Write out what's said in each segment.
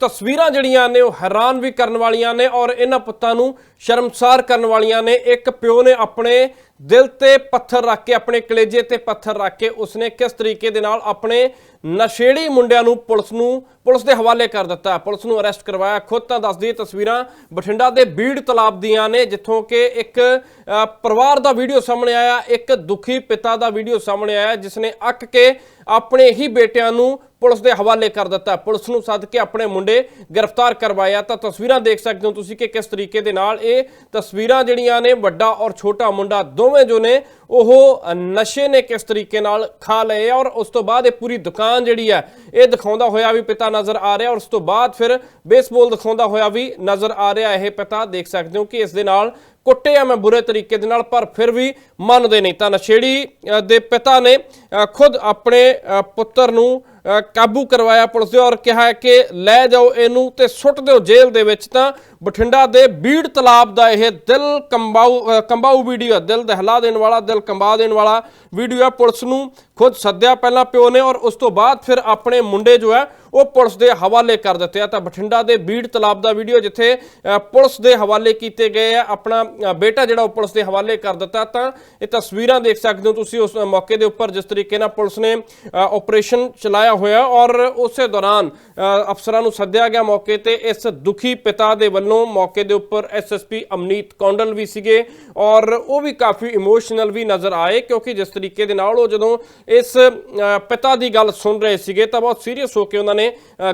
ਤਸਵੀਰਾਂ ਜਿਹੜੀਆਂ ਨੇ ਉਹ ਹੈਰਾਨ ਵੀ ਕਰਨ ਵਾਲੀਆਂ ਨੇ ਔਰ ਇਹਨਾਂ ਪੁੱਤਾਂ ਨੂੰ ਸ਼ਰਮਸਾਰ ਕਰਨ ਵਾਲੀਆਂ ਨੇ। ਇੱਕ ਪਿਓ ਨੇ ਆਪਣੇ ਦਿਲ ਤੇ ਪੱਥਰ ਰੱਖ ਕੇ, ਆਪਣੇ ਕਲੇਜੇ ਤੇ ਪੱਥਰ ਰੱਖ ਕੇ ਉਸਨੇ ਕਿਸ ਤਰੀਕੇ ਦੇ ਨਾਲ ਆਪਣੇ ਨਸ਼ੇੜੀ ਮੁੰਡਿਆਂ ਨੂੰ ਪੁਲਿਸ ਨੂੰ, ਪੁਲਿਸ ਦੇ ਹਵਾਲੇ ਕਰ ਦਿੱਤਾ। ਪੁਲਿਸ ਨੂੰ ਅਰੈਸਟ ਕਰਵਾਇਆ। ਖੁਦ ਤਾਂ ਦੱਸਦੀ ਤਸਵੀਰਾਂ ਬਠਿੰਡਾ ਦੇ ਬੀੜ ਤਲਾਬ ਦੀਆਂ ਨੇ, ਜਿੱਥੋਂ ਕਿ ਇੱਕ ਪਰਿਵਾਰ ਦਾ ਵੀਡੀਓ ਸਾਹਮਣੇ ਆਇਆ, ਇੱਕ ਦੁਖੀ ਪਿਤਾ ਦਾ ਵੀਡੀਓ ਸਾਹਮਣੇ ਆਇਆ ਜਿਸ ਨੇ ਅੱਕ ਕੇ ਆਪਣੇ ਹੀ ਬੇਟਿਆਂ ਨੂੰ ਪੁਲਿਸ ਦੇ ਹਵਾਲੇ ਕਰ ਦਿੱਤਾ। ਪੁਲਿਸ ਨੂੰ ਸੱਦ ਕੇ ਆਪਣੇ ਮੁੰਡੇ ਗ੍ਰਿਫਤਾਰ ਕਰਵਾਇਆ। ਤਾਂ ਤਸਵੀਰਾਂ ਦੇਖ ਸਕਦੇ ਹੋ ਤੁਸੀਂ ਕਿ ਕਿਸ ਤਰੀਕੇ ਦੇ ਨਾਲ ਇਹ ਤਸਵੀਰਾਂ ਜਿਹੜੀਆਂ ਨੇ, ਵੱਡਾ ਔਰ ਛੋਟਾ ਮੁੰਡਾ ਦੋਵੇਂ ਜੋ ਨੇ ਉਹ ਨਸ਼ੇ ਨੇ ਕਿਸ ਤਰੀਕੇ ਨਾਲ ਖਾ ਲਏ ਔਰ ਉਸ ਤੋਂ ਬਾਅਦ ਇਹ ਪੂਰੀ ਦੁਕਾਨ ਜਿਹੜੀ ਹੈ ਇਹ ਦਿਖਾਉਂਦਾ ਹੋਇਆ ਵੀ ਪਿਤਾ ਨਜ਼ਰ ਆ ਰਿਹਾ ਔਰ ਉਸ ਤੋਂ ਬਾਅਦ ਫਿਰ ਬੇਸਬਾਲ ਦਿਖਾਉਂਦਾ ਹੋਇਆ ਵੀ ਨਜ਼ਰ ਆ ਰਿਹਾ ਇਹ ਪਿਤਾ। ਦੇਖ ਸਕਦੇ ਹੋ ਕਿ ਇਸ ਦੇ ਨਾਲ ਕੁੱਟਿਆ ਮੈਂ ਬੁਰੇ ਤਰੀਕੇ ਦੇ ਨਾਲ ਪਰ ਫਿਰ ਵੀ ਮੰਨਦੇ ਨਹੀਂ। ਤਾਂ ਨਸ਼ੇੜੀ ਦੇ ਪਿਤਾ ਨੇ ਖੁਦ ਆਪਣੇ ਪੁੱਤਰ ਨੂੰ ਕਾਬੂ ਕਰਵਾਇਆ ਪੁਲਿਸ ਦੇ ਔਰ ਕਿਹਾ ਹੈ ਕਿ ਲੈ ਜਾਓ ਇਹਨੂੰ ਤੇ ਸੁੱਟ ਦਿਓ ਜੇਲ੍ਹ ਦੇ ਵਿੱਚ। ਤਾਂ ਬਠਿੰਡਾ ਦੇ ਬੀੜ ਤਲਾਬ ਦਾ ਇਹ ਦਿਲ ਕੰਬਾਊ ਅ, ਕੰਬਾਊ ਵੀਡੀਓ ਹੈ ਦਿਲ ਦਹਿਲਾ ਦੇਣ ਵਾਲਾ ਦਿਲ ਕੰਬਾ ਦੇਣ ਵਾਲਾ ਵੀਡੀਓ ਹੈ ਪੁਲਿਸ ਨੂੰ ਖੁਦ ਸੱਦਿਆ ਪਹਿਲਾਂ ਪਿਓ ਨੇ ਔਰ ਉਸ ਤੋਂ ਬਾਅਦ ਫਿਰ ਆਪਣੇ ਮੁੰਡੇ ਜੋ ਹੈ ਉਹ ਪੁਲਿਸ ਦੇ ਹਵਾਲੇ ਕਰ ਦਿੱਤੇ ਆ। ਤਾਂ ਬਠਿੰਡਾ ਦੇ ਬੀੜ ਤਲਾਬ ਦਾ ਵੀਡੀਓ ਜਿੱਥੇ ਪੁਲਿਸ ਦੇ ਹਵਾਲੇ ਕੀਤੇ ਗਏ ਆ। ਆਪਣਾ ਬੇਟਾ ਜਿਹੜਾ ਉਹ ਪੁਲਿਸ ਦੇ ਹਵਾਲੇ ਕਰ ਦਿੱਤਾ। ਤਾਂ ਇਹ ਤਸਵੀਰਾਂ ਦੇਖ ਸਕਦੇ ਹੋ ਤੁਸੀਂ ਉਸ ਮੌਕੇ ਦੇ ਉੱਪਰ ਜਿਸ ਤਰੀਕੇ ਨਾਲ ਪੁਲਿਸ ਨੇ ਅ, ਆਪਰੇਸ਼ਨ ਚਲਾਇਆ ਹੋਇਆ। ਔਰ ਉਸੇ ਦੌਰਾਨ ਅਫਸਰਾਂ ਨੂੰ ਸੱਦਿਆ ਗਿਆ ਮੌਕੇ ਤੇ। ਇਸ ਦੁਖੀ ਪਿਤਾ ਦੇ ਵੱਲੋਂ ਮੌਕੇ ਦੇ ਉੱਪਰ ਐਸਐਸਪੀ ਅਮਨੀਤ ਕੌਂਡਲ ਵੀ ਸੀਗੇ। ਔਰ ਉਹ ਵੀ ਕਾਫੀ ਇਮੋਸ਼ਨਲ ਵੀ ਨਜ਼ਰ ਆਏ ਕਿਉਂਕਿ ਜਿਸ ਤਰੀਕੇ ਦੇ ਨਾਲ ਉਹ ਜਦੋਂ ਇਸ ਪਿਤਾ ਦੀ ਗੱਲ ਸੁਣ ਰਹੇ ਸੀਗੇ ਤਾਂ ਬਹੁਤ ਸੀਰੀਅਸ ਹੋ ਕੇ ਉਹਨਾਂ ਨੇ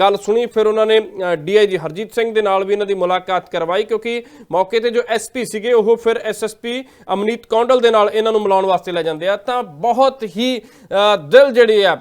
ਗੱਲ ਸੁਣੀ ਫਿਰ ਉਹਨਾਂ ਨੇ ਡੀਆਈਜੀ ਹਰਜੀਤ ਸਿੰਘ ਦੇ ਨਾਲ ਵੀ ਇਹਨਾਂ ਦੀ ਮੁਲਾਕਾਤ ਕਰਵਾਈ ਕਿਉਂਕਿ ਮੌਕੇ ਤੇ ਜੋ ਐਸਪੀ ਸੀਗੇ ਉਹ ਫਿਰ ਐਸਐਸਪੀ ਅਮਨੀਤ ਕੌਂਡਲ ਦੇ ਨਾਲ ਇਹਨਾਂ ਨੂੰ ਮਿਲਾਉਣ ਵਾਸਤੇ ਲੈ ਜਾਂਦੇ ਆ। ਤਾਂ ਬਹੁਤ ਹੀ ਅ, ਦਿਲ ਜਿਹੜੇ ਆ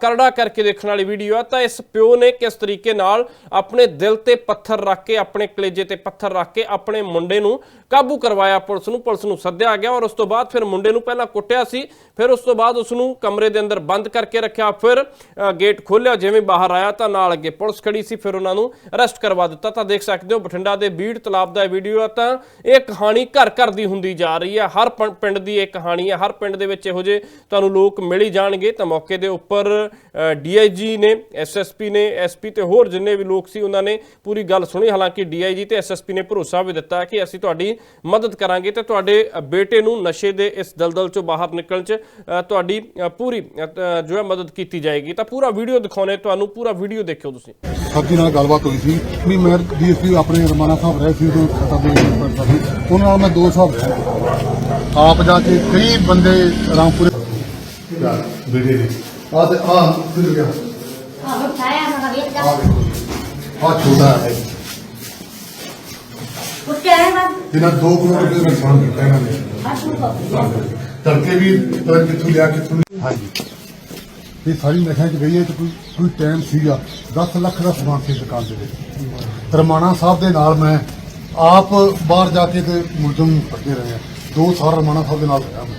ਕਰੜਾ ਕਰਕੇ ਦੇਖਣ ਵਾਲੀ ਵੀਡੀਓ ਆ। ਤਾਂ ਇਸ ਪਿਓ ਨੇ ਕਿਸ ਤਰੀਕੇ ਨਾਲ ਆਪਣੇ ਦਿਲ ਤੇ ਪੱਥਰ ਰੱਖ ਕੇ ਆਪਣੇ ਕਲੇਜੇ ਤੇ ਪੱਥਰ ਰੱਖ ਕੇ ਆਪਣੇ ਮੁੰਡੇ ਨੂੰ ਕਾਬੂ ਕਰਵਾਇਆ ਪੁਲਿਸ ਨੂੰ ਪੁਲਿਸ ਨੂੰ ਸੱਦਿਆ ਗਿਆ ਔਰ ਉਸ ਤੋਂ ਬਾਅਦ ਫਿਰ ਮੁੰਡੇ ਨੂੰ ਪਹਿਲਾਂ ਕੁੱਟਿਆ ਸੀ ਫਿਰ ਉਸ ਤੋਂ ਬਾਅਦ ਉਸ ਨੂੰ ਕਮਰੇ ਦੇ ਅੰਦਰ ਬੰਦ ਕਰਕੇ ਰੱਖਿਆ ਫਿਰ ਅ, ਗੇਟ ਖੋਲ੍ਹਿਆ ਜਿਵੇਂ ਬਾਹਰ ਆਇਆ ਤਾਂ ਨਾਲ ਅੱਗੇ ਪੁਲਿਸ ਖੜੀ ਸੀ, ਫਿਰ ਉਹਨਾਂ ਨੂੰ ਅਰੈਸਟ ਕਰਵਾ ਦਿੱਤਾ। ਤਾਂ ਦੇਖ ਸਕਦੇ ਹੋ ਬਠਿੰਡਾ ਦੇ ਬੀੜ ਤਲਾਬ ਦਾ ਇਹ ਵੀਡੀਓ ਆ ਤਾਂ ਇਹ ਕਹਾਣੀ ਘਰ ਘਰ ਦੀ ਹੁੰਦੀ ਜਾ ਰਹੀ ਹੈ ਹਰ ਪਿੰਡ ਦੀ ਇਹ ਕਹਾਣੀ ਹੈ ਹਰ ਪਿੰਡ ਦੇ ਵਿੱਚ ਇਹੋ ਜਿਹੇ ਤੁਹਾਨੂੰ ਲੋਕ ਮਿਲ ਹੀ ਜਾਣਗੇ। ਤਾਂ ਮੌਕੇ ਦੇ ਉੱਪਰ ਡੀਆਈਜੀ ਨੇ ਐਸਐਸਪੀ ਨੇ ਐਸਪੀ ਤੇ ਹੋਰ ਜਿੰਨੇ ਵੀ ਲੋਕ ਸੀ, ਉਹਨਾਂ ਨੇ ਪੂਰੀ ਗੱਲ ਸੁਣੀ। ਹਾਲਾਂਕਿ ਡੀਆਈਜੀ ਤੇ ਐਸਐਸਪੀ ਨੇ ਭਰੋਸਾ ਵੀ ਦਿੱਤਾ ਕਿ ਅਸੀਂ ਤੁਹਾਡੀ ਮਦਦ ਕਰਾਂਗੇ ਤੇ ਤੁਹਾਡੇ ਬੇਟੇ ਨੂੰ ਨਸ਼ੇ ਦੇ ਇਸ ਦਲਦਲ ਚੋਂ ਬਾਹਰ ਨਿਕਲਣ ਚ ਤੁਹਾਡੀ ਪੂਰੀ ਜੋ ਹੈ ਮਦਦ ਕੀਤੀ ਜਾਏਗੀ। ਤਾਂ ਪੂਰਾ ਵੀਡੀਓ ਦਿਖਾਉਣੇ ਤੁਹਾਨੂੰ ਪੂਰਾ ਵੀਡੀਓ ਦੇਖਿਓ ਤੁਸੀਂ। ਸਾਡੀ ਨਾਲ ਗੱਲਬਾਤ ਹੋਈ ਸੀ ਵੀ ਮੈਂ ਡੀਐਸਪੀ ਆਪਣੇ ਰਮਾਨਾ ਸਾਹਿਬ ਰਹੇ ਸੀ ਜੋ ਖਤਾ ਦੇ ਉਹਨਾਂ ਨਾਲ ਮੈਂ ਦੋ ਰਿਹਾ ਆਪ ਜਾ ਕੇ ਕਈ ਬੰਦੇ ਰਾਮਪੁਰੇ ਬੇੜੇ ਨੇ ਆ ਤੇ ਆ ਫਿਰ ਗਿਆ? ਆਹੋ ਛਾਇਆ ਨਾ ਵੇਖ ਜਾ। ਆ ਆ ਛੋਟਾ ਹੈ। ਕੁੱਤੇ ਹੈ ਨਾ ਇਹਨਾਂ 2 ਕਰੋੜ ਰੁਪਏ ਦਾ ਨੁਕਸਾਨ ਕੀਤਾ ਇਹਨਾਂ ਨੇ। ਆ ਤੜਕੇ ਵੀ ਪਤਾ ਕਿੱਥੋਂ ਲਿਆ ਕਿੱਥੋਂ ਹਾਂਜੀ। ਇਹ ਸਾਰੀ ਨਸ਼ਿਆਂ 'ਚ ਗਈ ਹੈ ਤੇ ਕੋਈ ਕੋਈ ਟਾਈਮ ਸੀਗਾ। 10 ਲੱਖ ਦਾ ਸਮਾਨ ਸੀ ਦੁਕਾਨ ਦੇ ਵਿੱਚ। ਰਮਾਣਾ ਸਾਹਿਬ ਦੇ ਨਾਲ ਮੈਂ ਆਪ ਬਾਹਰ ਜਾ ਕੇ ਤੇ ਮੁਲਜ਼ਮ ਫੜਦੇ ਰਹੇ ਆ ਦੋ ਸਾਲ ਰਮਾਣਾ ਸਾਹਿਬ ਦੇ ਨਾਲ ਰਿਹਾ ਮੈਂ।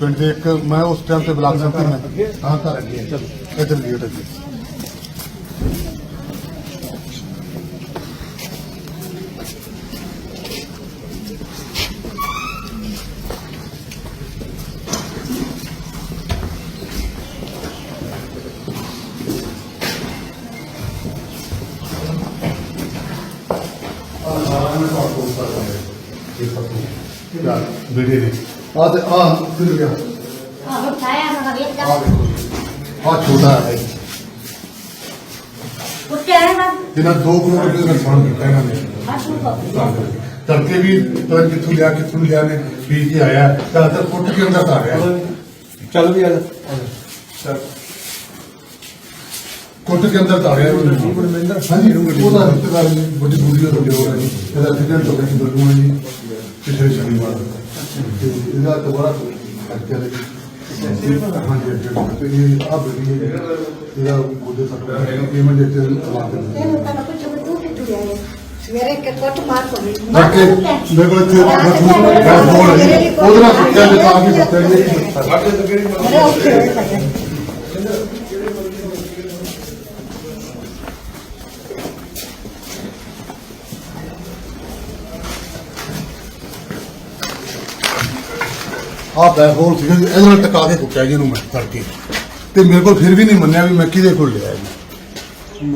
ਪਿੰਡ ਦੇ ਇੱਕ ਮੈਂ ਉਸ ਟਾਈਮ ਤੇ ਬਲਾਕ ਸੰਤੀ ਮੈਂ। ਹਾਂ ਘਰ ਅੱਗੇ। ਚਲੋ ਇੱਧਰ ਗੇਟ ਅੱਗੇ ਬੇੜੇ ਨੇ ਆ ਤੇ ਆ ਫਿਰ ਗਿਆ ਆਹੋ ਛਾਇਆ ਨਾ ਵੇਖ ਜਾ ਆ ਦੇਖੋ ਆ ਛੋਟਾ ਹੈ ਕੁੱਤੇ ਹੈ ਨਾ ਇਹਨਾਂ 2 ਕਰੋੜ ਰੁਪਏ ਦਾ ਨੁਕਸਾਨ ਕੀਤਾ ਇਹਨਾਂ ਨੇ ਆ ਕਰ ਤੜਕੇ ਵੀ ਪਤਾ ਕਿੱਥੋਂ ਲਿਆ ਕਿੱਥੋਂ ਲਿਆ ਨੇ ਪੀ ਕੇ ਆਇਆ ਤਾਂ ਅੰਦਰ ਫੁੱਟ ਕੇ ਅੰਦਰ ਤਾਂ ਆ ਰਿਹਾ ਚੱਲ ਵੀ ਆ ਕੁੱਟ ਕੇ ਅੰਦਰ ਤਾਂ ਆ ਰਿਹਾ ਹਾਂਜੀ ਉਹਦਾ ਰਿਸ਼ਤੇਦਾਰ ਜੀ ਬੁੜੀ ਹੋ ਗਈ ਹੋਣੀ ਇਹਦਾ ਐਕਸੀਡੈਂਟ ਹੋ ਗਿਆ ਸੀ ਬੱਲੂ ਜੀ। ਪਿਛਲੇ ਸ਼ਨੀਵਾਰ ਤੇ ਇਹਦਾ ਦੁਬਾਰਾ ਕਰਕੇ ਲੈ ਹਾਂਜੀ ਤੇ ਇਹ ਆ ਬੜੀ ਹੈ ਇਹਦਾ ਉਹਦੇ ਤੱਕ ਪੇਮੈਂਟ ਦੇ ਤੇ ਲਾ ਦਿੰਦੇ ਇਹਨੂੰ ਤਾਂ ਕੁਝ ਤੂੰ ਕਿ ਤੂੰ ਹੈ। ਸਵੇਰੇ ਕਿ ਕੁੱਟ ਮਾਰ ਕਰਕੇ ਮੇਰੇ ਕੋਲ ਇੱਥੇ ਮੈਂ ਫੋਨ ਹੈ ਉਹਦੇ ਜੇ ਤਾਂ ਵੀ ਸੁੱਤਿਆ ਜੀ। ਮੇਰੇ ਉੱਤੇ ਹੋਏ ਪਏ ਆ ਬੈਕਹੋਲ ਸੀਗਾ ਜੀ, ਇਹਦੇ ਨਾਲ ਟਕਾ ਕੇ ਕੁੱਟਿਆ ਜੀ ਇਹਨੂੰ ਮੈਂ ਕਰਕੇ ਤੇ ਮੇਰੇ ਕੋਲ ਫਿਰ ਵੀ ਨਹੀਂ ਮੰਨਿਆ ਵੀ ਮੈਂ ਕਿਹਦੇ ਕੋਲ ਲਿਆ ਜੀ।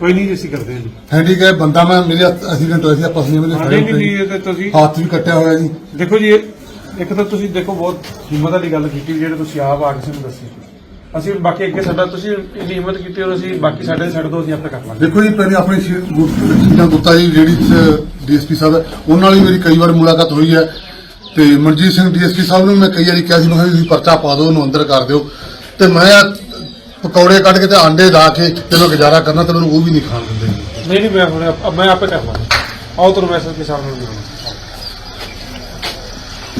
ਕੋਈ ਨਹੀਂ ਜੀ ਅਸੀਂ ਕਰਦੇ ਹਾਂ ਜੀ। ਹੈਂਡੀਕੈਪ ਬੰਦਾ ਮੈਂ ਮੇਰੇ ਐਕਸੀਡੈਂਟ ਹੋਇਆ ਸੀ ਆਪਾਂ ਸੀ ਮੇਰੇ ਹਾਂ, ਨਹੀਂ ਨਹੀਂ ਨਹੀਂ, ਇਹ ਤਾਂ ਤੁਸੀਂ ਹੱਥ ਵੀ ਕੱਟਿਆ ਹੋਇਆ ਜੀ। ਦੇਖੋ ਜੀ ਇਹ- ਇੱਕ ਤਾਂ ਤੁਸੀਂ ਦੇਖੋ ਬਹੁਤ ਹਿੰਮਤ ਵਾਲੀ ਗੱਲ ਕੀਤੀ ਜਿਹੜੇ ਤੁਸੀਂ ਆਪ ਆ ਕੇ ਸਾਨੂੰ ਦੱਸੀ। ਅਸੀਂ ਬਾਕੀ ਅੱਗੇ ਸਾਡਾ ਤੁਸੀਂ ਇੰਨੀ ਹਿੰਮਤ ਕੀਤੀ ਔਰ ਅਸੀਂ ਬਾਕੀ ਸਾਡੇ ਛੱਡ ਦੋ ਅਸੀਂ ਆਪੇ ਕਰ ਲਾਂਗੇ। ਦੇਖੋ ਜੀ ਪਹਿਲੇ ਆਪਣੇ ਸ਼ੀਨਾ ਗੁੱਤਾ ਜੀ ਜਿਹੜੀ ਡੀਐਸਪੀ ਸਾਹਿਬ ਹੈ ਉਹਨਾਂ ਨਾਲ ਵੀ ਮੇਰੀ ਕਈ ਵਾਰ ਮੁਲਾਕਾਤ ਹੋਈ ਹੈ। ਤੇ ਮਨਜੀਤ ਸਿੰਘ ਡੀਐਸਪੀ ਸਾਹਿਬ ਨੂੰ ਮੈਂ ਕਈ ਵਾਰੀ ਕਿਹਾ ਸੀ, ਮੈਂ ਕਿਹਾ ਤੁਸੀਂ ਪਰਚਾ ਪਾ ਦਿਓ, ਉਹਨੂੰ ਅੰਦਰ ਕਰ ਦਿਓ। ਤੇ ਮੈਂ ਪਕੌੜੇ ਕੱਢ ਕੇ ਤੇ ਆਂਡੇ ਲਾ ਕੇ ਤੇ ਗੁਜ਼ਾਰਾ ਕਰਨਾ, ਤੇ ਮੈਨੂੰ ਉਹ ਵੀ ਨਹੀਂ ਖਾਣ ਦਿੰਦੇ। ਨਹੀਂ ਨਹੀਂ, ਮੈਂ ਹੁਣ ਆਪ- ਮੈਂ ਆਪੇ ਕਰ ਲਾਂਗਾ ਆਓ ਤੁਹਾਨੂੰ ਮੈਸੇਜ ਕੇ ਸਾਹਮਣੇ ਮਿਲਾਂਗਾ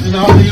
ਜਨਾਬ ਜੀ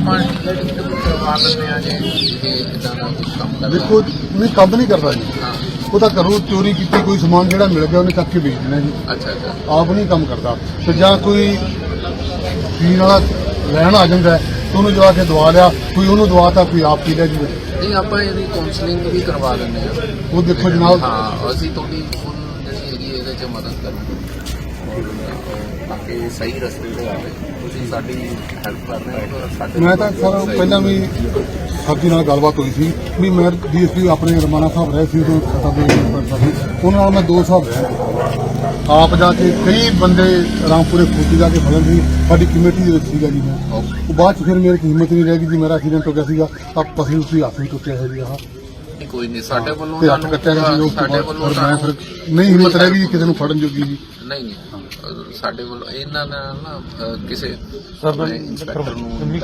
ਆਪਾਂ ਟਿਕਟ ਕਰਵਾ ਲੈਂਦੇ ਆ ਜੀ। ਇਦਾਂ ਦਾ ਕੁਝ ਕੰਮ ਕਰਦਾ ਦੇਖੋ ਨਹੀਂ ਕੰਮ ਨਹੀਂ ਕਰਦਾ ਜੀ। ਹਾਂ। ਉਹ ਤਾਂ ਘਰੋਂ ਚੋਰੀ ਕੀਤੀ ਕੋਈ ਸਮਾਨ ਜਿਹੜਾ ਮਿਲ ਗਿਆ ਉਹਨੇ ਚੱਕ ਕੇ ਵੇਚ ਦੇਣਾ ਜੀ। ਅੱਛਾ ਅੱਛਾ। ਆਪ ਨਹੀਂ ਕੰਮ ਕਰਦਾ। ਤੇ ਜਾਂ ਕੋਈ ਪੀਣ ਵਾਲਾ ਲੈਣ ਆ ਜਾਂਦਾ ਤੇ ਉਹਨੂੰ ਜਵਾ ਕੇ ਦਵਾ ਲਿਆ ਕੋਈ ਉਹਨੂੰ ਦਵਾਤਾ ਕੋਈ ਆਪ ਪੀ ਲਿਆ ਜੀ। ਨਹੀਂ ਆਪਾਂ ਇਹਦੀ ਕਾਉਂਸਲਿੰਗ ਵੀ ਕਰਵਾ ਲੈਂਦੇ ਆ ਉਹ ਦੇਖੋ ਜਨਾਬ। ਹਾਂ ਅਸੀਂ ਤੁਹਾਡੀ ਜਿਹੜੀ ਹੈਗੀ ਇਹਦੇ 'ਚ ਮਦਦ ਕਰਾਂਗੇ। ਔਰ ਤਾਂ ਕਿ ਸਹੀ ਰਸਤੇ ਤੇ ਆਵੇ ਤੁਸੀਂ ਸਾਡੀ ਹੈਲਪ ਕਰ ਰਹੇ ਹੋ ਸਾਡੇ ਮੈਂ ਤਾਂ ਸਰ ਪਹਿਲਾਂ ਵੀ ਸਰ ਜੀ ਨਾਲ ਗੱਲਬਾਤ ਹੋਈ ਸੀ ਵੀ ਮੈਂ ਡੀਐਸਪੀ ਆਪਣੇ ਰਮਾਨਾ ਸਾਹਿਬ ਰਹੇ ਸੀ ਉਦੋਂ ਖਤਾ ਦੇ ਸੀ ਉਹਨਾਂ ਨਾਲ ਮੈਂ ਦੋ ਸਾਹਿਬ ਰਿਹਾ ਆਪ ਜਾ ਕੇ ਕਈ ਬੰਦੇ ਰਾਮਪੁਰੇ ਫੌਜੀ ਜਾ ਕੇ ਫੜਨ ਸੀ। ਸਾਡੀ ਕਮੇਟੀ ਦੇ ਵਿੱਚ ਸੀਗਾ ਜੀ ਮੈਂ। ਉਹ ਬਾਅਦ ਚ ਫਿਰ ਮੇਰੇ ਹਿੰਮਤ ਨਹੀਂ ਰਹਿ ਗਈ ਜੀ। ਮੇਰਾ ਐਕਸੀਡੈਂਟ ਹੋ ਗਿਆ ਸੀਗਾ। ਤਾਂ ਪਸੀ ਉਸੇ ਹੱਥ ਹੀ ਟੁੱਟਿਆ ਹੈ ਜੀ ਆਹ ਨਹੀਂ, ਕੋਈ ਨਹੀਂ। ਸਾਡੇ ਵੱਲੋਂ ਤੇ ਹੱਥ ਤੁਹਾਨੂੰ ਕੱਟਿਆ ਗਿਆ ਸੀ ਉਸ ਤੋਂ ਸਾਡੇ ਬਾਅਦ ਵੱਲੋਂ ਫਿਰ ਮੈਂ ਫਿਰ ਤੁਹਾਨੂੰ ਨਹੀਂ ਹਿੰਮਤ ਰਹਿ ਗਈ ਕਿਸੇ ਨੂੰ ਫੜਨ ਜੋਗੀ ਜੀ। ਨਹੀਂ ਸਾਡੇ ਵੱਲੋਂ ਇਹਨਾਂ ਨਾਲ ਨਾ ਕਿਸੇ ਇੰਸਪੈਕਟਰ ਨੂੰ